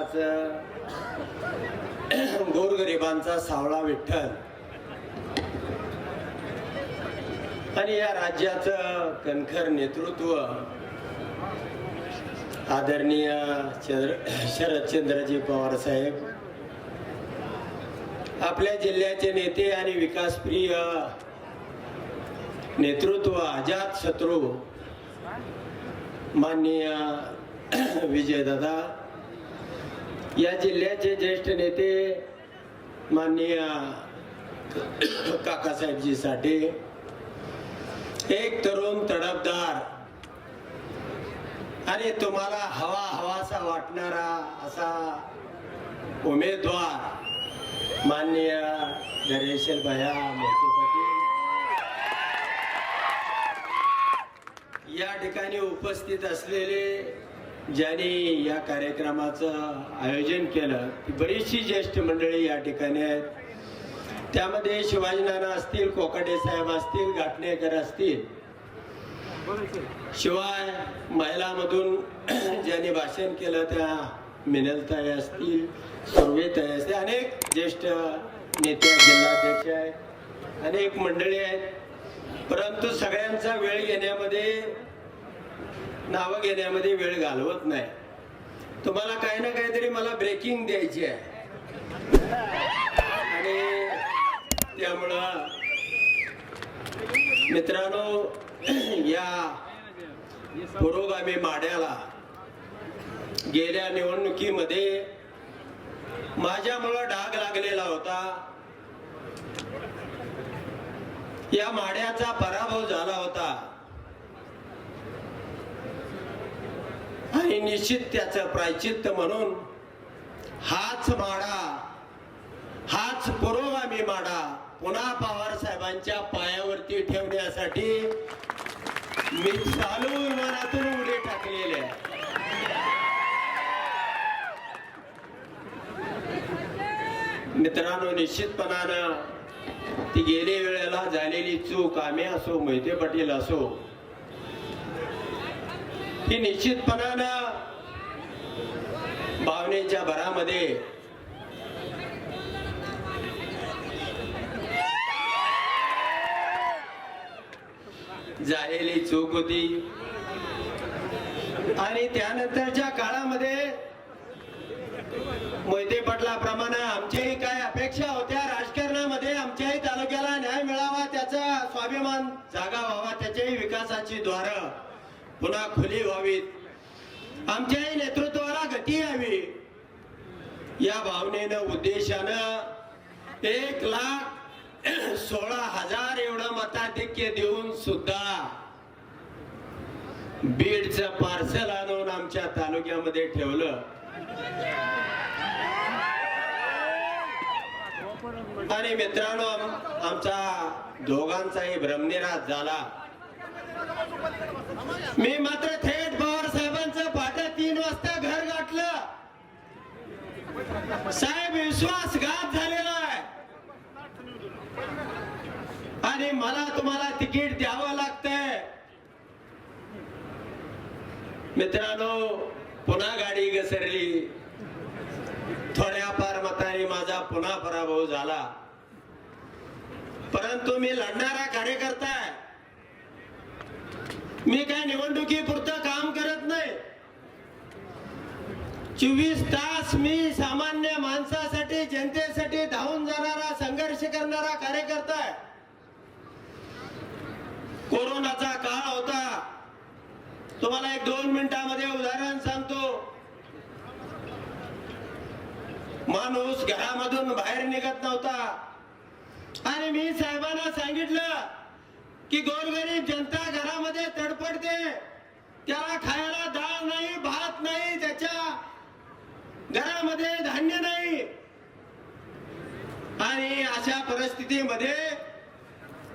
महाराजाचं गोरगरिबांचा सावळा विठ्ठल. आणि या राज्याचं कणखर नेतृत्व आदरणीय शरदचंद्रजी पवार साहेब आपल्या जिल्ह्याचे नेते आणि विकासप्रिय नेतृत्व अजात शत्रू माननीय विजयदादा या जिल्ह्याचे ज्येष्ठ नेते माननीय काकासाहेबजी साठे एक तरुण तडफदार. आणि तुम्हाला हवा हवासा वाटणारा असा उमेदवार माननीय धरेशल भया मोठे पाटील या ठिकाणी उपस्थित असलेले ज्यांनी या कार्यक्रमाचं आयोजन केलं ती बरीचशी ज्येष्ठ मंडळी या ठिकाणी आहेत. त्यामध्ये शिवाजीनाना असतील कोकाटे साहेब असतील घाटणेकर असतील. शिवाय महिलामधून ज्यांनी भाषण केलं त्या मिनलताई असतील सुरवेताई असतील अनेक ज्येष्ठ नेते जिल्हाध्यक्ष आहेत अनेक मंडळी आहेत. परंतु सगळ्यांचा वेळ घेण्यामध्ये नावं घेण्यामध्ये वेळ घालवत नाही. तुम्हाला काही ना काहीतरी मला ब्रेकिंग द्यायची आहे. आणि त्यामुळं मित्रांनो या पुरोगामी माड्याला गेल्या निवडणुकीमध्ये माझ्यामुळं डाग लागलेला होता. या माड्याचा पराभव झाला होता. आणि निश्चित त्याचं प्रायचित्त म्हणून हाच माडा हाच पुरोगामी माडा पुन्हा पवार साहेबांच्या पायावरती ठेवण्यासाठी मी चालू विमानातून उडी टाकलेले मित्रांनो निश्चितपणानं ती गेले वेळेला झालेली चूक आम्ही असो मोहिते पाटील असो ही निश्चितपणानं भावनेच्या भरामध्ये झालेली चूक होती. आणि त्यानंतरच्या काळामध्ये मोहिते पाटलाप्रमाणे आमच्याही काय अपेक्षा होत्या राजकारणामध्ये आमच्याही तालुक्याला न्याय मिळावा त्याचा स्वाभिमान जागा व्हावा त्याच्याही विकासाची द्वार पुन्हा खुली व्हावीत. आमच्याही नेतृत्वाला गती यावी. या भावनेनं उद्देशानं एक लाख सोळा हजार एवढं मताधिक्य देऊन सुद्धा बीडचं पार्सल आणून आमच्या तालुक्यामध्ये ठेवलं. आणि मित्रांनो आमचा दोघांचाही भ्रमनिराश झाला. मी मात्र थे पवार साहेबांचं पाट्या तीन वाजता घर गाठलं साहेब विश्वासघात झालेला आहे. आणि मला तुम्हाला तिकीट द्यावं लागतंय. मित्रांनो पुन्हा गाडी घसरली. थोड्याफार मताने माझा पुन्हा पराभव झाला. परंतु मी लढणारा कार्यकर्ता आहे. मी काय निवडणुकी पुरतं करत नाही चोवीस तास मी सामान्य माणसासाठी जनतेसाठी धावून जाणारा संघर्ष करणारा कार्यकर्ता आहे. कोरोनाचा काळ होता. तुम्हाला एक दोन मिनिटामध्ये उदाहरण सांगतो. माणूस घरामधून बाहेर निघत नव्हता. आणि मी साहेबांना सांगितलं की गोरगरीब जनता घरामध्ये तडपडते. त्याला खायला डाळ नाही भात नाही त्याच्या घरामध्ये धान्य नाही. आणि अशा परिस्थितीमध्ये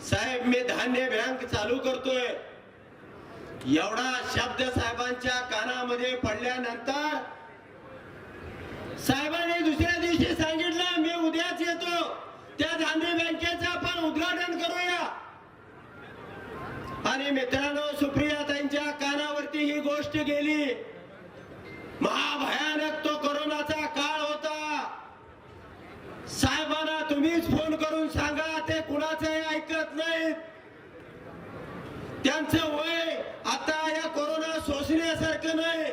साहेब मी धान्य बँक चालू करतोय. एवढा शब्द साहेबांच्या कानामध्ये पडल्यानंतर साहेबांनी दुसऱ्या दिवशी सांगितलं मी उद्याच येतो. त्या धान्य बँकेचं आपण उद्घाटन करूया. आणि मित्रांनो सुप्रिया त्यांच्या कानावरती ही गोष्ट गेली. महाभयानक तो करोनाचा काळ होता. साहेबांना तुम्हीच फोन करून सांगा ते कुणाचे ऐकत नाही त्यांचं वय आता या कोरोना सोसण्यासारखं नाही.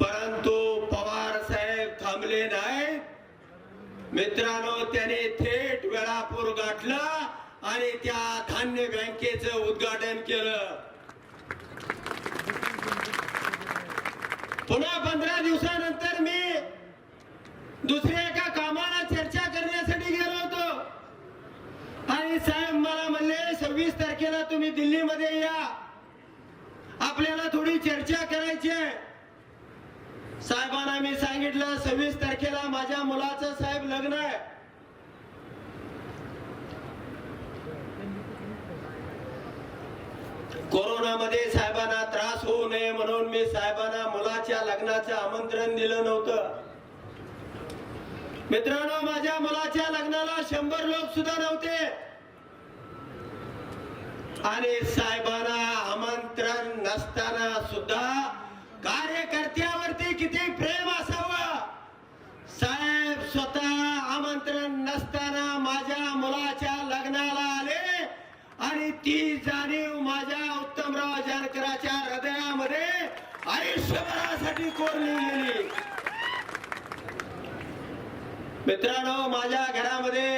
परंतु पवार साहेब थांबले नाही मित्रांनो त्याने थेट वेळापूर गाठला आणि त्या धान्य बँकेचं उद्घाटन केलं. पुन्हा पंधरा दिवसानंतर मी दुसऱ्या एका कामाला चर्चा करण्यासाठी गेलो होतो. आणि साहेब मला म्हणले सव्वीस तारखेला तुम्ही दिल्लीमध्ये या. आपल्याला थोडी चर्चा करायची आहे. साहेबांना मी सांगितलं सव्वीस तारखेला माझ्या मुलाचं साहेब लग्न आहे. कोरोनामध्ये साहेबांना त्रास होऊ नये म्हणून मी साहेब मुलाच्या लग्नाचं आमंत्रण दिलं नव्हतं. मित्रांनो माझ्या मुलाच्या लग्नाला शंभर लोक सुद्धा नव्हते. आणि साहेबांना आमंत्रण नसताना सुद्धा कार्यकर्त्यावरती किती प्रेम असावं? साहेब स्वतः आमंत्रण नसताना माझ्या मुलाच्या लग्नाला आले आणि ती जाणीव माझ्या उत्तमराव जानकराच्या हृदयामध्ये आयुष्यभरासाठी कोरली गेली मित्रांनो माझ्या घरामध्ये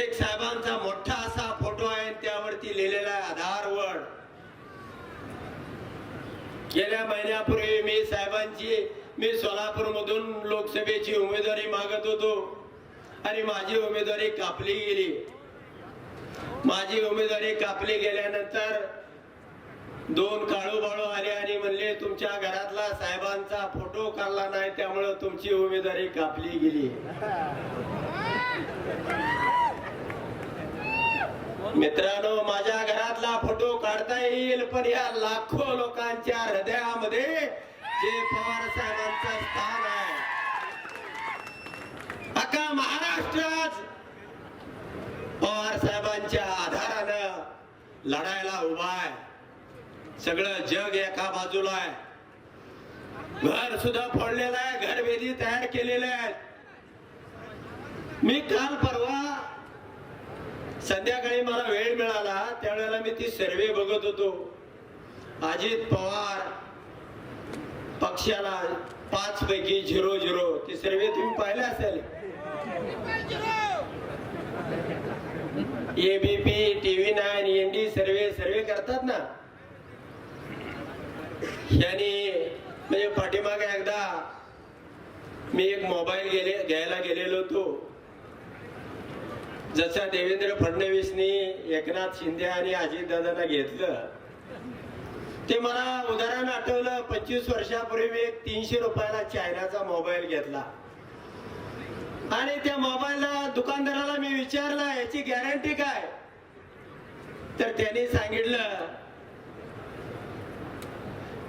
एक साहेबांचा मोठा असा फोटो आहे. त्यावरती लिहिलेला आहे आधारवड गेल्या महिन्यापूर्वी मी साहेबांची मी सोलापूर मधून लोकसभेची उमेदवारी मागत होतो. आणि माझी उमेदवारी कापली गेली. माझी उमेदवारी कापली गेल्यानंतर दोन काळू तुमच्या घरातला साहेबांचा फोटो काढला नाही त्यामुळे तुमची उमेदवारी कापली गेली. मित्रांनो माझ्या घरातला फोटो काढता येईल पण या लाखो लोकांच्या हृदयामध्ये जे पवार साहेबांचं स्थान आहे. अख्खा महाराष्ट्रात पवार साहेबांच्या आधारानं लढायला उभा आहे. सगळं जग एका बाजूला आहे. घर सुद्धा फोडलेलं आहे घर वेदी तयार केलेले आहेत. मी काल परवा संध्याकाळी मला वेळ मिळाला त्यावेळेला मी ती सर्वे बघत होतो. अजित पवार पक्षाला पाच पैकी झिरो झिरो. ती सर्वे तुम्ही पाहिले असेल? ABP TV nine ND survey survey करतात ना? यांनी म्हणजे पाठीमागे एकदा मी एक मोबाईल गेले घ्यायला गेलेलो होतो. जसा देवेंद्र फडणवीसनी एकनाथ शिंदे आणि अजितदादांना घेतलं ते मला उदाहरण आठवलं पंचवीस वर्षापूर्वी मी एक तीनशे रुपयाला चायनाचा मोबाईल घेतला. आणि त्या मोबाईलला दुकानदाराला मी विचारलं याची गॅरंटी काय? तर त्यांनी सांगितलं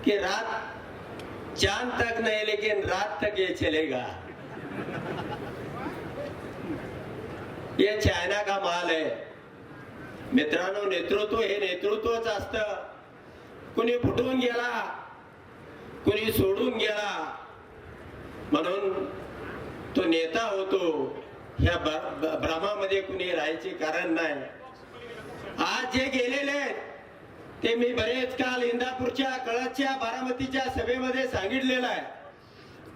की रात चांद तक नहीं लेकिन रात तक ये चलेगा। ये चायना का माल आहे मित्रांनो नेतृत्व हे नेतृत्वच असत। कुणी फुटून गेला कुणी सोडून गेला म्हणून तो नेता होतो. ह्या भ्रमामध्ये कुणी राहायचे कारण नाही. आज जे गेलेले आहेत ते मी बरेच काल इंदापूरच्या कळसच्या बारामतीच्या सभेमध्ये सांगितलेलं आहे.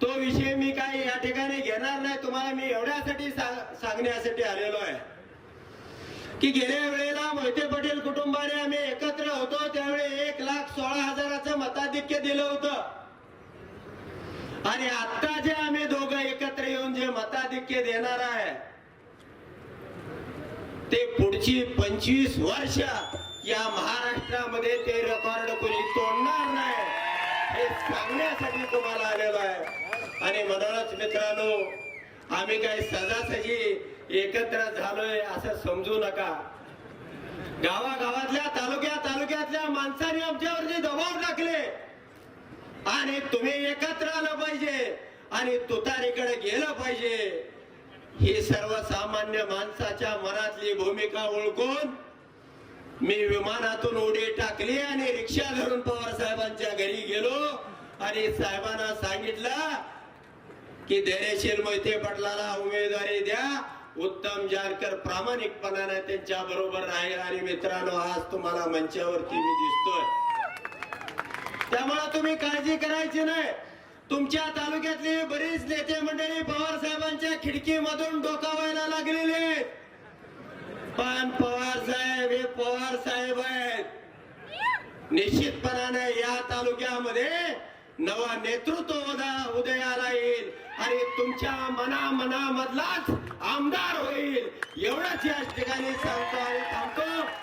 तो विषय मी काही या ठिकाणी घेणार नाही तुम्हाला मी एवढ्यासाठी सा- सांगण्यासाठी आलेलो आहे. की गेल्या वेळेला मोहिते पटेल कुटुंबाने आम्ही एकत्र होतो त्यावेळी एक लाख सोळा हजाराचं मताधिक्य दिलं होतं. आणि आता जे आम्ही दोघं एकत्र येऊन जे मताधिक्य देणार आहे ते पुढची पंचवीस वर्ष या महाराष्ट्रामध्ये ते रेकॉर्ड कोणी तोडणार नाही हे सांगण्यासाठी तुम्हाला आलेलो आहे. आणि म्हणूनच मित्रांनो आम्ही काही सजासजी एकत्र झालोय असं समजू नका. गावागावातल्या तालुक्या तालुक्यातल्या माणसाने आमच्यावरती दबाव टाकले. आणि तुम्ही एकत्र आलं पाहिजे आणि तुतारीकडे गेलं पाहिजे. ही सर्वसामान्य माणसाच्या मनातली भूमिका ओळखून मी विमानातून उडी टाकली आणि रिक्षा धरून पवार साहेबांच्या घरी गेलो. आणि साहेबांना सांगितलं की धैर्यशील मोहिते पटलाला उमेदवारी द्या. उत्तम जानकर प्रामाणिकपणाने त्यांच्या बरोबर राहील. आणि मित्रांनो आज तुम्हाला मंचावरती मी दिसतोय. त्यामुळे तुम्ही काळजी करायची नाही. तुमच्या तालुक्यातली बरीच नेते मंडळी पवार साहेबांच्या खिडकीमधून डोकावायला लागली. पण पवार साहेब हे पवार साहेब आहेत. निश्चितपणाने या तालुक्यामध्ये नवा नेतृत्व उदयाला येईल आणि तुमच्या मना मनामधलाच आमदार होईल. एवढंच या ठिकाणी सांगतो आणि थांबतो.